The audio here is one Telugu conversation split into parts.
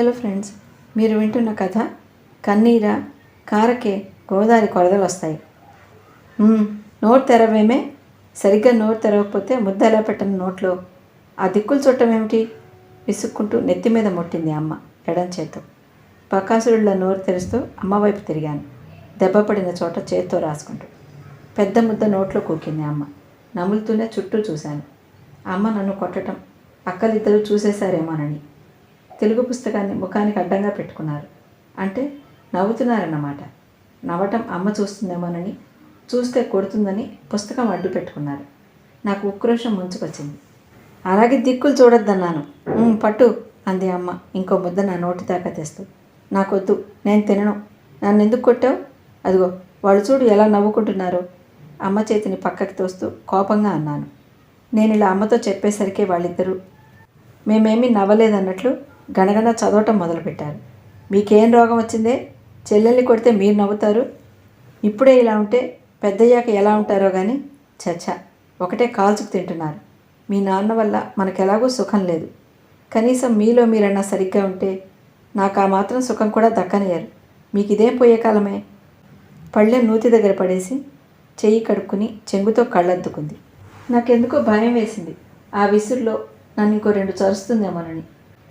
హలో ఫ్రెండ్స్ మీరు వింటున్న కథ కన్నీరా కారకే గోదావరి కొరదలు వస్తాయి. నోట్ నోరు తెరవేమే సరిగ్గా నోరు తెరవకపోతే ముద్ద ఎలా పెట్టను నోట్లో ఆ దిక్కులు చుట్టం ఏమిటి? విసుక్కుంటూ నెత్తి మీద ముట్టింది అమ్మ ఎడం చేత్తో. బకాసురుడిలో నోరు తెరుస్తూ అమ్మవైపు తిరిగాను. దెబ్బ పడిన చోట చేత్తో రాసుకుంటూ. పెద్ద ముద్ద నోట్లో కూకింది అమ్మ. నములుతూనే చుట్టూ చూశాను. అమ్మ నన్ను కొట్టడం అక్కలిద్దరూ చూసేశారేమోనని. తెలుగు పుస్తకాన్ని ముఖానికి అడ్డంగా పెట్టుకున్నారు. అంటే నవ్వుతున్నారన్నమాట. నవ్వటం అమ్మ చూస్తుందేమోనని చూస్తే కొడుతుందని పుస్తకం అడ్డు పెట్టుకున్నారు. నాకు ఉక్రోషం ముంచుకొచ్చింది. అలాగే దిక్కులు చూడొద్దన్నాను. పట్టు అంది అమ్మ ఇంకో ముద్ద నా నోటి దాకా తెస్తూ. నాకొద్దు నేను తినను. నన్ను ఎందుకు కొట్టావు? అదిగో వాళ్ళు చూడు ఎలా నవ్వుకుంటున్నారో. అమ్మ చేతిని పక్కకి తోస్తూ కోపంగా అన్నాను. నేను ఇలా అమ్మతో చెప్పేసరికి వాళ్ళిద్దరూ. మేమేమీ నవ్వలేదన్నట్లు గణగణ చదవటం మొదలుపెట్టారు. మీకేం రోగం వచ్చిందే? చెల్లెల్ని కొడితే మీరు నవ్వుతారు? ఇప్పుడే ఇలా ఉంటే పెద్దయ్యాక ఎలా ఉంటారో కానీ చచ్చ ఒకటే కాల్చుకు తింటున్నారు. మీ నాన్న వల్ల మనకెలాగూ సుఖం లేదు. కనీసం మీలో మీరన్నా సరిగ్గా ఉంటే నాకు ఆ మాత్రం సుఖం కూడా దక్కనియ్యారు. మీకు ఇదేం పోయే కాలమే? పళ్ళెం నూతి దగ్గర పడేసి చెయ్యి కడుక్కుని చెంగుతో కళ్ళద్దుకుంది. నాకెందుకో భయం వేసింది. ఆ విసురులో నన్ను ఇంకో రెండు చరుస్తుందేమోనని.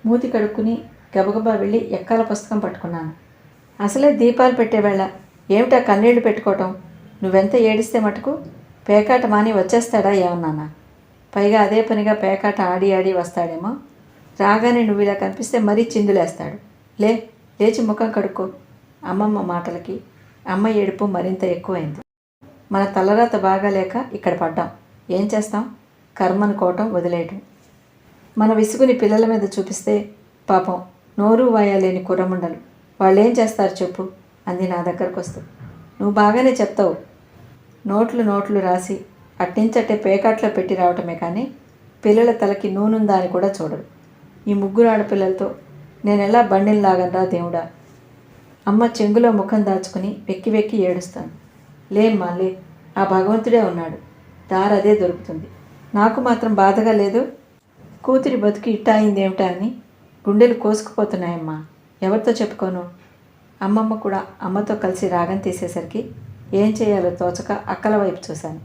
మూతి కడుక్కుని గబగబా వెళ్ళి ఎక్కాల పుస్తకం పట్టుకున్నాను. అసలే దీపాలు పెట్టేవేళ ఏమిటా కన్నీళ్ళు పెట్టుకోవటం? నువ్వెంత ఏడిస్తే మటుకు పేకాట మాని వచ్చేస్తాడా ఏమన్నానా? పైగా అదే పనిగా పేకాట ఆడి ఆడి వస్తాడేమో? రాగానే నువ్వు ఇలా కనిపిస్తే మరీ చిందులేస్తాడు. లే లేచి ముఖం కడుక్కో. అమ్మమ్మ మాటలకి అమ్మ ఏడుపు మరింత ఎక్కువైంది. మన తలరాత బాగాలేక ఇక్కడ పడ్డాం. ఏం చేస్తాం? కర్మనుకోవటం వదిలేయటం. మన విసుగుని పిల్లల మీద చూపిస్తే పాపం నోరు వాయాలేని కుర్రముండలు. వాళ్ళేం చేస్తారు చెప్పు? అంది నా దగ్గరకు వస్తూ నువ్వు బాగానే చెప్తావు. నోట్లు నోట్లు రాసి అట్టించట్టే పేకాట్లో పెట్టి రావటమే కానీ పిల్లల తలకి నూనుందా అని కూడా చూడరు. ఈ ముగ్గురు ఆడపిల్లలతో నేను ఎలా బండిల్లాగనరా దేవుడా? అమ్మ చెంగులో ముఖం దాచుకుని వెక్కి వెక్కి ఏడుస్తాను. లేమ్మా లే. ఆ భగవంతుడే ఉన్నాడు. దారి అదే దొరుకుతుంది. నాకు మాత్రం బాధగా లేదు. కూతురి బతుకు ఇట్టా అయిందేమిటా అని గుండెలు కోసుకుపోతున్నాయమ్మా. ఎవరితో చెప్పుకోను? అమ్మమ్మ కూడా అమ్మతో కలిసి రాగం తీసేసరికి ఏం చేయాలో తోచక అక్కల వైపు చూశాను.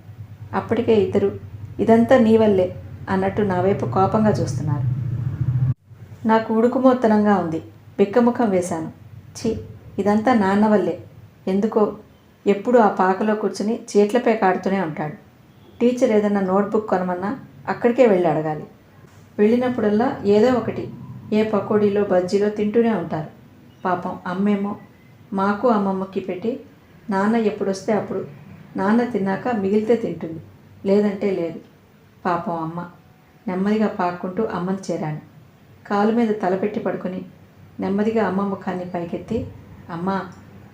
అప్పటికే ఇద్దరు ఇదంతా నీ వల్లే అన్నట్టు నా వైపు కోపంగా చూస్తున్నారు. నాకు ఉడుకుమోత్తనంగా ఉంది. బిక్కముఖం వేశాను. ఛీ ఇదంతా నాన్న వల్లే. ఎందుకో? ఎప్పుడు ఆ పాకలో కూర్చుని చీట్లపై కాడుతూనే ఉంటాడు. టీచర్ ఏదైనా నోట్బుక్ కొనమన్నా అక్కడికే వెళ్ళి అడగాలి. వెళ్ళినప్పుడల్లా ఏదో ఒకటి ఏ పకోడీలో బజ్జీలో తింటూనే ఉంటారు. పాపం అమ్మేమో మాకు అమ్మమ్మకి పెట్టి నాన్న ఎప్పుడొస్తే అప్పుడు. నాన్న తిన్నాక మిగిలితే తింటుంది. లేదంటే లేదు. పాపం అమ్మ. నెమ్మదిగా పాక్కుంటూ అమ్మని చేరాను. కాలు మీద తలపెట్టి పడుకుని నెమ్మదిగా అమ్మ ముఖాన్ని పైకెత్తి అమ్మ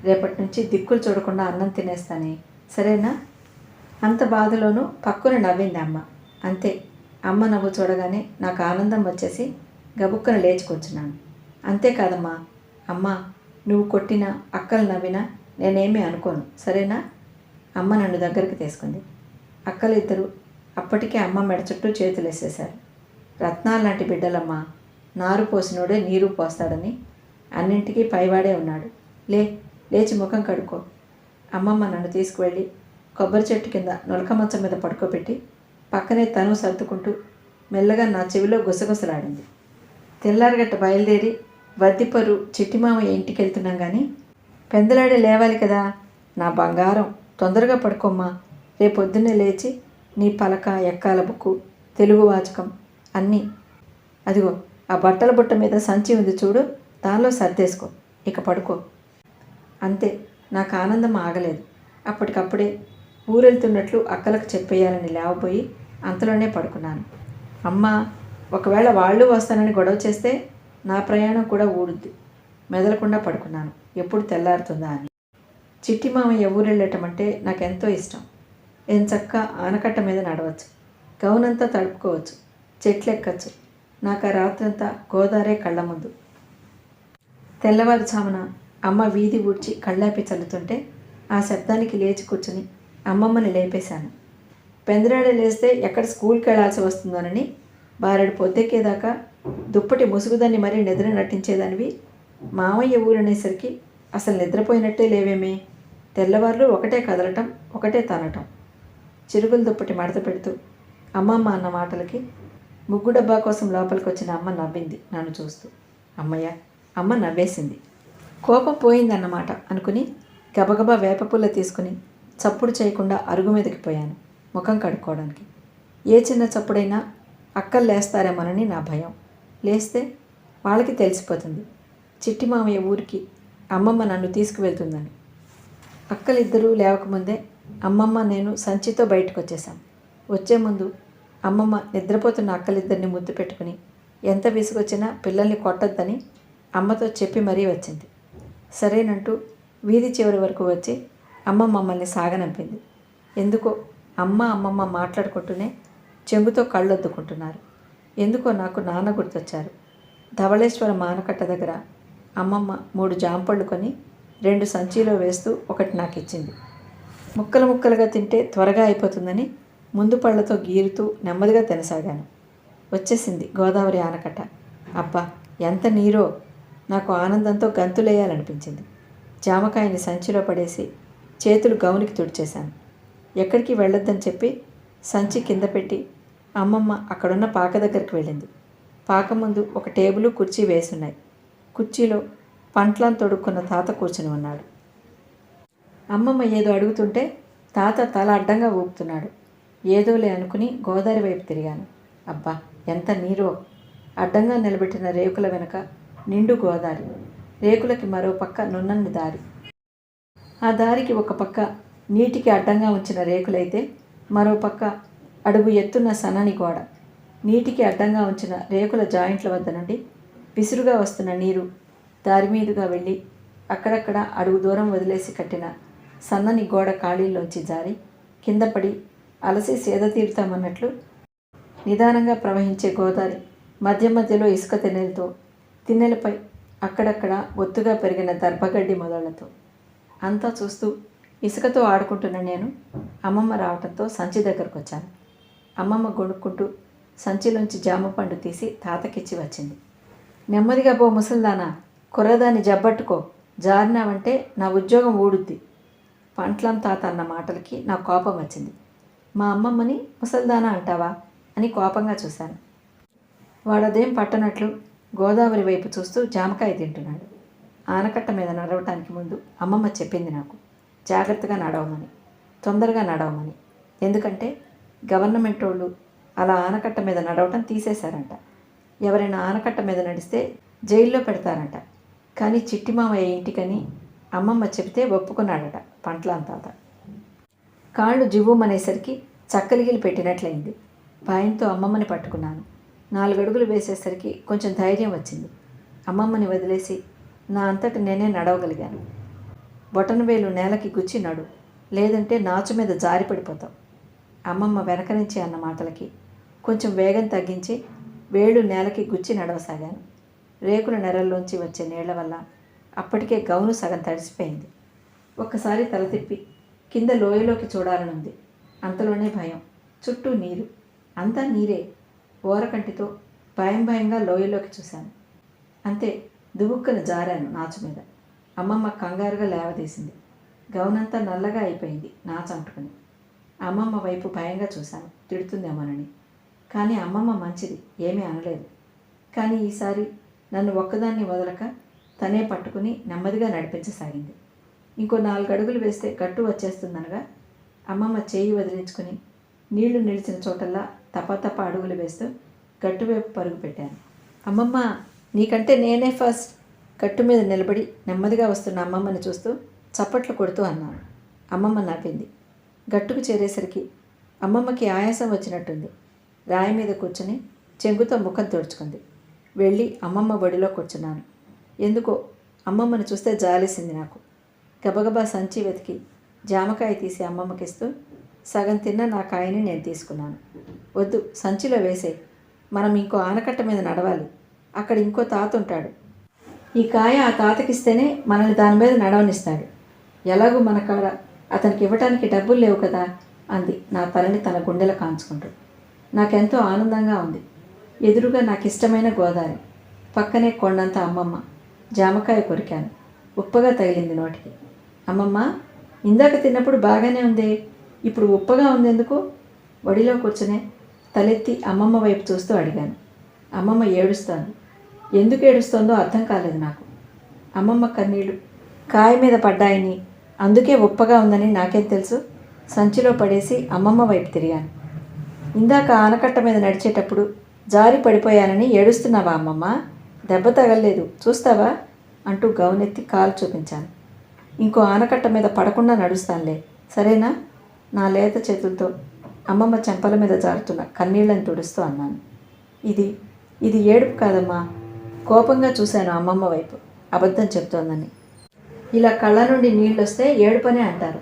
రేపటి నుంచి దిక్కులు చూడకుండా అన్నం తినేస్తానే. సరేనా? అంత బాధలోనూ పక్కున నవ్వింది అమ్మ. అంతే. అమ్మ నవ్వు చూడగానే నాకు ఆనందం వచ్చేసి గబుక్కన లేచికొచ్చున్నాను. అంతేకాదమ్మా అమ్మ నువ్వు కొట్టినా అక్కలు నవ్వినా నేనేమీ అనుకోను సరేనా? అమ్మ నన్ను దగ్గరికి తీసుకుంది. అక్కలిద్దరూ అప్పటికే అమ్మ మెడ చుట్టూ చేతులు వేసేశారు రత్నాలు లాంటి బిడ్డలమ్మ నారు పోసినోడే నీరు పోస్తాడని అన్నింటికీ పైవాడే ఉన్నాడు. లే లేచి ముఖం కడుక్కో. అమ్మమ్మ నన్ను తీసుకువెళ్ళి కొబ్బరి చెట్టు కింద నొలక మంచం మీద పడుకోబెట్టి పక్కనే తను సర్దుకుంటూ మెల్లగా నా చెవిలో గుసగుసలాడింది. తెల్లారగట్ట బయలుదేరి వద్దిపరు చిట్టిమామయ్య ఇంటికి వెళ్తున్నాం కానీ పెందలాడే లేవాలి కదా. నా బంగారం తొందరగా పడుకోమ్మా. రేపొద్దున్నే లేచి నీ పలక ఎక్కాల బుక్కు తెలుగు వాచకం అన్నీ అదిగో ఆ బట్టల బుట్ట మీద సంచి ఉంది చూడు దానిలో సర్దేసుకో ఇక పడుకో. అంతే నాకు ఆనందం ఆగలేదు. అప్పటికప్పుడే ఊరెళ్తున్నట్లు అక్కలకు చెప్పేయాలని లేవబోయి అంతలోనే పడుకున్నాను. అమ్మ ఒకవేళ వాళ్ళు వస్తానని గొడవ చేస్తే నా ప్రయాణం కూడా ఊడుద్ది మెదలకుండా పడుకున్నాను. ఎప్పుడు తెల్లారుతుందా అని. చిట్టి మామయ్య ఊరెళ్ళటం అంటే నాకెంతో ఇష్టం. ఎంచక్క ఆనకట్ట మీద నడవచ్చు. గౌనంతా తడుపుకోవచ్చు. చెట్లెక్కచ్చు. నాకు ఆ రాత్రంతా గోదారే కళ్ళ ముందు. తెల్లవారుజామున అమ్మ వీధి ఊడ్చి కళ్ళాపి చల్లుతుంటే ఆ శబ్దానికి లేచి కూర్చుని అమ్మమ్మని లేపేశాను. పెందరాడ లేస్తే ఎక్కడ స్కూల్కి వెళ్ళాల్సి వస్తుందోనని బారెడు పొద్దెక్కేదాకా దుప్పటి ముసుగుదాన్ని మరీ నిద్ర నటించేదానివి. మామయ్య ఊరనేసరికి అసలు నిద్రపోయినట్టే లేవేమే. తెల్లవార్లు ఒకటే కదలటం ఒకటే తనటం. చిరుగుల దుప్పటి మడత పెడుతూ అమ్మమ్మ అన్న మాటలకి ముగ్గు డబ్బా కోసం లోపలికి వచ్చిన అమ్మ నవ్వింది నన్ను చూస్తూ. అమ్మయ్య అమ్మ నవ్వేసింది. కోపం పోయిందన్నమాట అనుకుని గబగబా వేపపుల్ల తీసుకుని చప్పుడు చేయకుండా అరుగు మీదకి పోయాను ముఖం కడుక్కోవడానికి. ఏ చిన్న చప్పుడైనా అక్కలు లేస్తారేమోనని నా భయం. లేస్తే వాళ్ళకి తెలిసిపోతుంది. చిట్టి మామయ్య ఊరికి అమ్మమ్మ నన్ను తీసుకువెళ్తుందని. అక్కలిద్దరూ లేవకముందే అమ్మమ్మ నేను సంచితో బయటకు వచ్చేసాం వచ్చే ముందు అమ్మమ్మ నిద్రపోతున్న అక్కలిద్దరిని ముద్దు పెట్టుకుని ఎంత విసుగొచ్చినా పిల్లల్ని కొట్టొద్దని అమ్మతో చెప్పి మరీ వచ్చింది. సరేనంటూ వీధి చివరి వరకు వచ్చి అమ్మ మమ్మల్ని సాగనంపింది. ఎందుకో అమ్మ అమ్మమ్మ మాట్లాడుకుంటూనే చెంగుతో కళ్ళొద్దుకుంటున్నారు. ఎందుకో నాకు నాన్న గుర్తొచ్చారు. ధవళేశ్వర మానకట్ట దగ్గర అమ్మమ్మ మూడు జాంపళ్ళు కొని రెండు సంచిలో వేస్తూ ఒకటి నాకు ఇచ్చింది ముక్కలు ముక్కలుగా తింటే త్వరగా అయిపోతుందని ముందు పళ్ళతో గీరుతూ నెమ్మదిగా తినసాగాను. వచ్చేసింది గోదావరి ఆనకట్ట. అబ్బా ఎంత నీరో! నాకు ఆనందంతో గంతులేయాలనిపించింది. జామకాయని సంచిలో పడేసి చేతులు గౌనికి తుడిచేశాను. ఎక్కడికి వెళ్ళొద్దని చెప్పి సంచి కింద పెట్టి అమ్మమ్మ అక్కడున్న పాక దగ్గరికి వెళ్ళింది. పాక ముందు ఒక టేబుల్ కుర్చీ వేసున్నాయి. కుర్చీలో పంట్లను తొడుక్కున్న తాత కూర్చుని ఉన్నాడు. అమ్మమ్మ ఏదో అడుగుతుంటే తాత తల అడ్డంగా ఊపుతున్నాడు. ఏదోలే అనుకుని గోదావరి వైపు తిరిగాను. అబ్బా ఎంత నీరో. అడ్డంగా నిలబెట్టిన రేకుల వెనుక నిండు గోదావరి రేకులకి మరో పక్క నున్నని దారి. ఆ దారికి ఒక పక్క నీటికి అడ్డంగా ఉంచిన రేకులైతే మరో పక్క అడుగు ఎత్తున్న సన్నని గోడ. నీటికి అడ్డంగా ఉంచిన రేకుల జాయింట్ల వద్ద నుండి విసురుగా వస్తున్న నీరు దారి మీదుగా వెళ్ళి అక్కడక్కడ అడుగు దూరం వదిలేసి కట్టిన సన్నని గోడ ఖాళీల్లోంచి జారి కింద పడి అలసి సేద తీరుతామన్నట్లు నిదానంగా ప్రవహించే గోదావరి మధ్య మధ్యలో ఇసుక తిన్నెలతో తిన్నెలపై అక్కడక్కడ ఒత్తుగా పెరిగిన దర్భగడ్డి మొదళ్ళతో. అంతా చూస్తూ ఇసుకతో ఆడుకుంటున్న నేను అమ్మమ్మ రావటంతో సంచి దగ్గరకు వచ్చాను అమ్మమ్మ గొణుక్కుంటూ సంచిలోంచి జామ పండు తీసి తాతకిచ్చి వచ్చింది. నెమ్మదిగా పో ముసల్దానా కుర్రదాన్ని జబ్బట్టుకో జారినావంటే నా ఉద్యోగం ఊడుద్ది. పంట్లం తాత అన్న మాటలకి నా కోపం వచ్చింది. మా అమ్మమ్మని ముసల్దానా అంటావా అని కోపంగా చూశాను. వాడదేం పట్టనట్లు గోదావరి వైపు చూస్తూ జామకాయ తింటున్నాడు. ఆనకట్ట మీద నడవటానికి ముందు అమ్మమ్మ చెప్పింది నాకు. జాగ్రత్తగా నడవమని తొందరగా నడవమని. ఎందుకంటే గవర్నమెంట్ వాళ్ళు అలా ఆనకట్ట మీద నడవటం తీసేశారంట. ఎవరైనా ఆనకట్ట మీద నడిస్తే జైల్లో పెడతారంట. కానీ చిట్టి మామయ్య ఇంటికని అమ్మమ్మ చెబితే ఒప్పుకున్నాడట పంట్లాం తాత కాళ్ళు జివ్వుమనేసరికి చక్కలిగిలి పెట్టినట్లయింది. భయంతో అమ్మమ్మని పట్టుకున్నాను. నాలుగడుగులు వేసేసరికి కొంచెం ధైర్యం వచ్చింది. అమ్మమ్మని వదిలేసి నా అంతటి నేనే నడవగలిగాను. బొటనవేలు నేలకి గుచ్చి నడు. లేదంటే నాచు మీద జారిపడిపోతావు అమ్మమ్మ వెనక నుంచి అన్న మాటలకి కొంచెం వేగం తగ్గించి వేళ్ళు నేలకి గుచ్చి నడవసాగాను. రేకుల నెరల్లోంచి వచ్చే నీళ్ళ వల్ల అప్పటికే గౌను సగం తడిసిపోయింది. ఒక్కసారి తల తిప్పి కింద లోయలోకి చూడాలనుంది. అంతలోనే భయం. చుట్టూ నీరు. అంతా నీరే. ఓరకంటితో భయం భయంగా లోయలోకి చూశాను. అంతే. దువుక్కున జారాను నాచు మీద. అమ్మమ్మ కంగారుగా లేవదీసింది. గౌనంతా నల్లగా అయిపోయింది నాచు అంటుకుని. అమ్మమ్మ వైపు భయంగా చూశాను. తిడుతుందేమోనని. కానీ అమ్మమ్మ మంచిది. ఏమీ అనలేదు. కానీ ఈసారి నన్ను ఒక్కదాన్ని వదలక తనే పట్టుకుని నెమ్మదిగా నడిపించసాగింది. ఇంకో నాలుగు అడుగులు వేస్తే గట్టు వచ్చేస్తుందనగా అమ్మమ్మ చేయి వదిలించుకుని నీళ్ళు నిలిచిన చోటల్లా తపతప అడుగులు వేస్తూ గట్టువైపు పరుగు పెట్టాను. అమ్మమ్మ నీకంటే నేనే ఫస్ట్ గట్టు మీద నిలబడి నెమ్మదిగా వస్తున్న అమ్మమ్మని చూస్తూ చప్పట్లు కొడుతూ అన్నాను. అమ్మమ్మ నవ్వింది. గట్టుకు చేరేసరికి అమ్మమ్మకి ఆయాసం వచ్చినట్టుంది. రాయి మీద కూర్చుని చెంగుతో ముఖం తుడుచుకుంది. వెళ్ళి అమ్మమ్మ బడిలో కూర్చున్నాను. ఎందుకో అమ్మమ్మని చూస్తే జాలేసింది నాకు. గబగబా సంచి వెతికి జామకాయ తీసి అమ్మమ్మకిస్తూ సగం తిన్న నా కాయని నేను తీసుకున్నాను. వద్దు సంచిలో వేసే మనం ఇంకో ఆనకట్ట మీద నడవాలి. అక్కడ ఇంకో తాత ఉంటాడు. ఈ కాయ ఆ తాతకిస్తేనే మనల్ని దాని మీద నడవనిస్తాడు. ఎలాగూ మన కాడ అతనికి ఇవ్వటానికి డబ్బులు లేవు కదా అంది. నా తలని తన గుండెల కాంచుకుంటూ. నాకెంతో ఆనందంగా ఉంది. ఎదురుగా నాకు ఇష్టమైన గోదావరి. పక్కనే కొండంత అమ్మమ్మ. జామకాయ కొరికాను. ఉప్పగా తగిలింది నోటికి. అమ్మమ్మ ఇందాక తిన్నప్పుడు బాగానే ఉంది. ఇప్పుడు ఉప్పగా ఉంది ఎందుకు వడిలో కూర్చునే తలెత్తి అమ్మమ్మ వైపు చూస్తూ అడిగాను. అమ్మమ్మ ఏడుస్తాను ఎందుకు ఏడుస్తోందో అర్థం కాలేదు నాకు. అమ్మమ్మ కన్నీళ్ళు కాయ మీద పడ్డాయని అందుకే ఉప్పగా ఉందని నాకేం తెలుసు? సంచిలో పడేసి అమ్మమ్మ వైపు తిరిగాను. ఇందాక ఆనకట్ట మీద నడిచేటప్పుడు జారి పడిపోయానని ఏడుస్తున్నావా అమ్మమ్మ? దెబ్బ తగలలేదు. చూస్తావా? అంటూ గౌనెత్తి కాలు చూపించాను. ఇంకో ఆనకట్ట మీద పడకుండా నడుస్తానులే. సరేనా? నా లేత చేతులతో అమ్మమ్మ చెంపల మీద జారుతున్న కన్నీళ్ళని తుడుస్తూ అన్నాను. ఇది ఇది ఏడుపు కాదమ్మా. కోపంగా చూశాను అమ్మమ్మ వైపు. అబద్ధం చెప్తోందని. ఇలా కళ్ళ నుండి నీళ్ళు వస్తే ఏడుపనే అంటారు.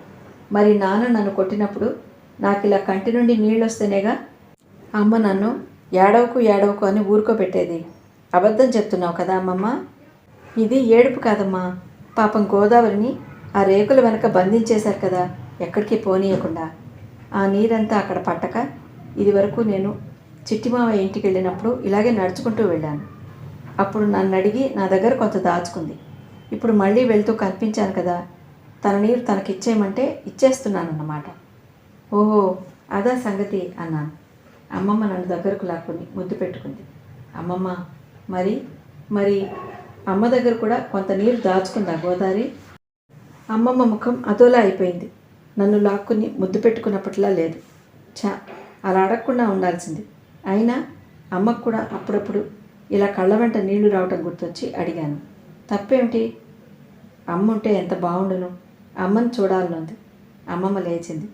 మరి నాన్న నన్ను కొట్టినప్పుడు నాకు ఇలా కంటి నుండి నీళ్ళు వస్తేనేగా అమ్మ నన్ను ఏడవకు ఏడవకు అని ఊరుకోబెట్టేది. అబద్ధం చెప్తున్నావు కదా అమ్మమ్మ. ఇది ఏడుపు కాదమ్మా. పాపం గోదావరిని ఆ రేకుల వెనక బంధించేశారు కదా. ఎక్కడికి పోనీయకుండా. ఆ నీరంతా అక్కడ పట్టక ఇది వరకు నేను చిట్టిమావ ఇంటికి వెళ్ళినప్పుడు ఇలాగే నడుచుకుంటూ వెళ్ళాను. అప్పుడు నన్ను అడిగి నా దగ్గర కొంత దాచుకుంది. ఇప్పుడు మళ్ళీ వెళ్తూ కనిపించాను కదా తన నీరు తనకిచ్చేయమంటే ఇచ్చేస్తున్నాను అన్నమాట ఓహో అదా సంగతి అన్నాను. అమ్మమ్మ నన్ను దగ్గరకు లాక్కుని ముద్దు పెట్టుకుంది. అమ్మమ్మ మరి మరి అమ్మ దగ్గర కూడా కొంత నీరు దాచుకుందా గోదావరి అమ్మమ్మ ముఖం అదోలా అయిపోయింది. నన్ను లాక్కుని ముద్దు పెట్టుకున్నప్పట్లా లేదు. చా అలా అడగకుండా ఉండాల్సింది. అయినా అమ్మకు కూడా అప్పుడప్పుడు ఇలా కళ్ళ వెంట నీళ్ళు రావటం గుర్తొచ్చి అడిగాను. తప్పేమిటి? అమ్మ ఉంటే ఎంత బాగుండును అమ్మని చూడాలనుంది అమ్మమ్మ లేచింది.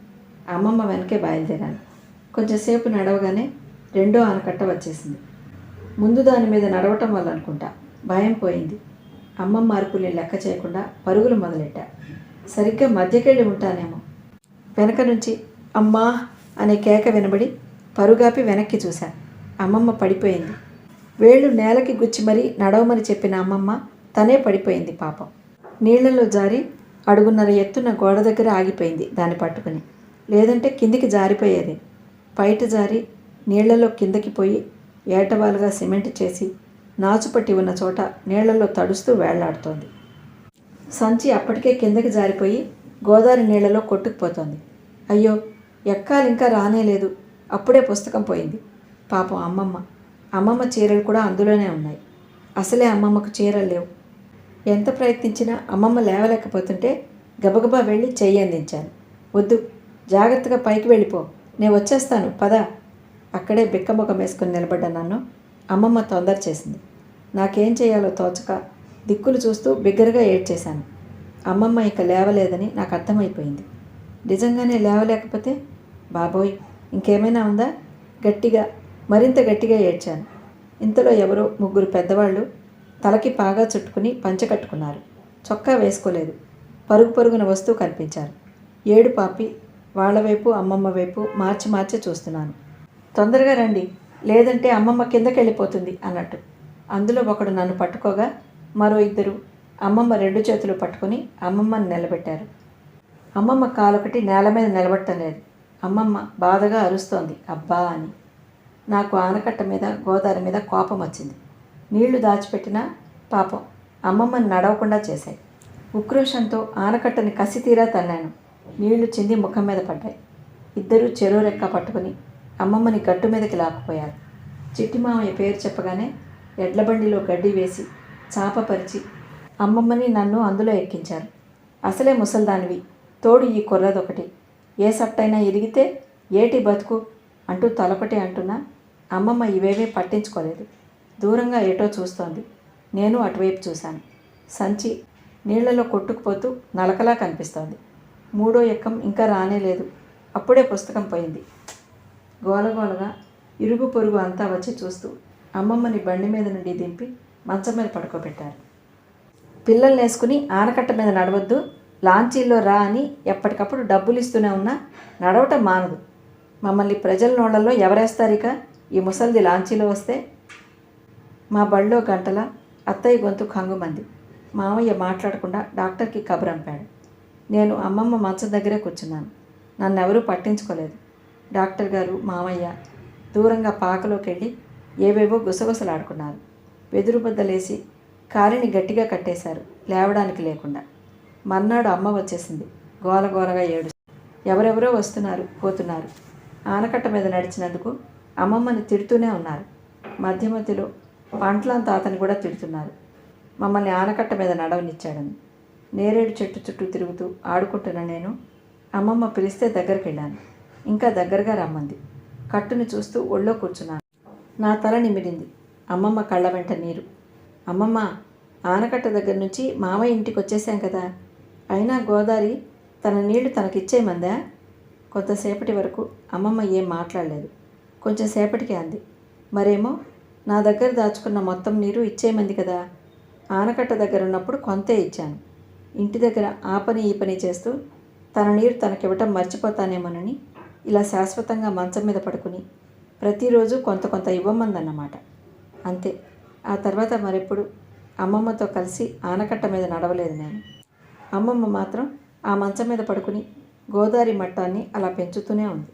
అమ్మమ్మ వెనకే బయలుదేరాను. కొంచెంసేపు నడవగానే రెండో ఆనకట్ట వచ్చేసింది. ముందు దాని మీద నడవటం వల్ల అనుకుంటా భయం పోయింది. అమ్మమ్మ అరుపుల్ని లెక్క చేయకుండా పరుగులు మొదలెట్టా. సరిగ్గా మధ్యకెళ్ళి ఉంటానేమో. వెనక నుంచి అమ్మా అనే కేక వినబడి పరుగాపి వెనక్కి చూశాను. అమ్మమ్మ పడిపోయింది. వేళ్ళు నేలకి గుచ్చి మరీ నడవమని చెప్పిన అమ్మమ్మ తనే పడిపోయింది పాపం. నీళ్ళలో జారి అడుగున్నర ఎత్తున గోడ దగ్గర ఆగిపోయింది దాన్ని పట్టుకుని. లేదంటే కిందికి జారిపోయేది. బయట జారి నీళ్ళలో కిందకి పోయి ఏటవాలుగా సిమెంట్ చేసి నాచుపట్టి ఉన్న చోట నీళ్ళలో తడుస్తూ వేళ్ళాడుతోంది. సంచి అప్పటికే కిందకి జారిపోయి గోదావరి నీళ్ళలో కొట్టుకుపోతోంది. అయ్యో ఎక్కాలింకా రానేలేదు. అప్పుడే పుస్తకం పోయింది. పాపం అమ్మమ్మ. అమ్మమ్మ చీరలు కూడా అందులోనే ఉన్నాయి. అసలే అమ్మమ్మకు చీరలు లేవు. ఎంత ప్రయత్నించినా అమ్మమ్మ లేవలేకపోతుంటే గబగబా వెళ్ళి చెయ్యి అందించాను. వద్దు జాగ్రత్తగా పైకి వెళ్ళిపో. నేను వచ్చేస్తాను పద. అక్కడే బిక్కముఖం వేసుకుని నిలబడ్డ నన్ను. అమ్మమ్మ తొందర చేసింది. నాకేం చేయాలో తోచక దిక్కులు చూస్తూ బిగ్గరగా ఏడ్చేశాను. అమ్మమ్మ ఇక లేవలేదని నాకు అర్థమైపోయింది. నిజంగానే లేవలేకపోతే? బాబోయ్ ఇంకేమైనా ఉందా? గట్టిగా మరింత గట్టిగా ఏడ్చాను. ఇంతలో ఎవరో ముగ్గురు పెద్దవాళ్ళు తలకి పాగా చుట్టుకుని పంచె కట్టుకున్నారు. చొక్కా వేసుకోలేదు. పరుగు పరుగున వస్తూ కనిపించారు. ఏడు పాపి వాళ్ళ వైపు అమ్మమ్మ వైపు మార్చి మార్చి చూస్తున్నాను. తొందరగా రండి. లేదంటే అమ్మమ్మ కిందకి వెళ్ళిపోతుంది అన్నట్టు. అందులో ఒకడు నన్ను పట్టుకోగా మరో ఇద్దరు అమ్మమ్మ రెండు చేతులు పట్టుకుని అమ్మమ్మని నిలబెట్టారు. అమ్మమ్మ కాలొకటి నేల మీద నిలబట్టలేదు అమ్మమ్మ బాధగా అరుస్తోంది. అబ్బా అని. నాకు ఆనకట్ట మీద గోదావరి మీద కోపం వచ్చింది. నీళ్ళు దాచిపెట్టినా పాపం అమ్మమ్మని నడవకుండా చేశాయి. ఉక్రోషంతో ఆనకట్టని కసి తీరా తన్నాను. నీళ్ళు చింది ముఖం మీద పడ్డాయి. ఇద్దరూ చెరువు రెక్క పట్టుకుని అమ్మమ్మని గట్టు మీదకి లాక్కుపోయారు. చిట్టి మామయ్య పేరు చెప్పగానే ఎడ్లబండిలో గడ్డి వేసి చాపపరిచి అమ్మమ్మని నన్ను అందులో ఎక్కించారు. అసలే ముసల్దానివి. తోడు ఈ కుర్రదొకటి. ఏ సట్టైనా ఇరిగితే ఏటి బతుకు అంటూ తలపటి అంటున్నా. అమ్మమ్మ ఇవేవీ పట్టించుకోలేదు. దూరంగా ఏటో చూస్తోంది. నేను అటువైపు చూశాను. సంచి నీళ్ళలో కొట్టుకుపోతూ నలకలా కనిపిస్తోంది. మూడో ఎక్కం ఇంకా రానేలేదు అప్పుడే పుస్తకం పోయింది. గోలగోలగా ఇరుగు పొరుగు అంతా వచ్చి చూస్తూ అమ్మమ్మని బండి మీద నుండి దింపి మంచం మీద పడుకోబెట్టారు. పిల్లల్ని వేసుకుని ఆనకట్ట మీద నడవద్దు. లాంచీల్లో రా అని ఎప్పటికప్పుడు డబ్బులు ఇస్తూనే ఉన్నా నడవటం మానదు. మమ్మల్ని ప్రజల నోళ్ళలో ఎవరేస్తారు ఇక ఈ ముసలిది లాంచీలో వస్తే? మా బళ్ళో గంటల అత్తయ్య గొంతు కంగుమంది. మామయ్య మాట్లాడకుండా డాక్టర్కి కబురంపాడు నేను అమ్మమ్మ మంచం దగ్గరే కూర్చున్నాను. నన్నెవరూ పట్టించుకోలేదు. డాక్టర్ గారు మామయ్య దూరంగా పాకలోకి వెళ్ళి ఏవేవో గుసగుసలాడుకున్నారు. వెదురు బద్దలేసి కాలిని గట్టిగా కట్టేశారు లేవడానికి లేకుండా. మర్నాడు అమ్మ వచ్చేసింది. గోలగోలగా ఏడు ఎవరెవరో వస్తున్నారు పోతున్నారు. ఆనకట్ట మీద నడిచినందుకు అమ్మమ్మని తిడుతూనే ఉన్నారు. మధ్య మధ్యలో పంటలం తాతని కూడా తిడుతున్నారు. మమ్మల్ని ఆనకట్ట మీద నడవనిచ్చాడని. నేరేడు చెట్టు చుట్టూ తిరుగుతూ ఆడుకుంటున్న నేను అమ్మమ్మ పిలిస్తే దగ్గరికి వెళ్ళాను ఇంకా దగ్గరగా రమ్మంది. కట్టుని చూస్తూ ఒళ్ళో కూర్చున్నాను. నా తల నిమిరింది. అమ్మమ్మ కళ్ళ వెంట నీరు. అమ్మమ్మ ఆనకట్ట దగ్గర నుంచి మామయ్య ఇంటికి వచ్చేసాం కదా. అయినా గోదావరి తన నీళ్ళు తనకిచ్చేయమందా కొంతసేపటి వరకు అమ్మమ్మ ఏం మాట్లాడలేదు. కొంచెం సేపటికి అంది. మరేమో నా దగ్గర దాచుకున్న మొత్తం నీరు ఇచ్చేయమంది కదా? ఆనకట్ట దగ్గర ఉన్నప్పుడు కొంతే ఇచ్చాను. ఇంటి దగ్గర ఆ పని ఈ పని చేస్తూ తన నీరు తనకివ్వటం మర్చిపోతానేమోనని ఇలా శాశ్వతంగా మంచం మీద పడుకుని ప్రతిరోజు కొంత కొంత ఇవ్వమందన్నమాట. అంతే. ఆ తర్వాత మరెప్పుడు? అమ్మమ్మతో కలిసి ఆనకట్ట మీద నడవలేదు నేను. అమ్మమ్మ మాత్రం ఆ మంచం మీద పడుకుని గోదావరి మట్టాన్ని అలా పెంచుతూనే ఉంది.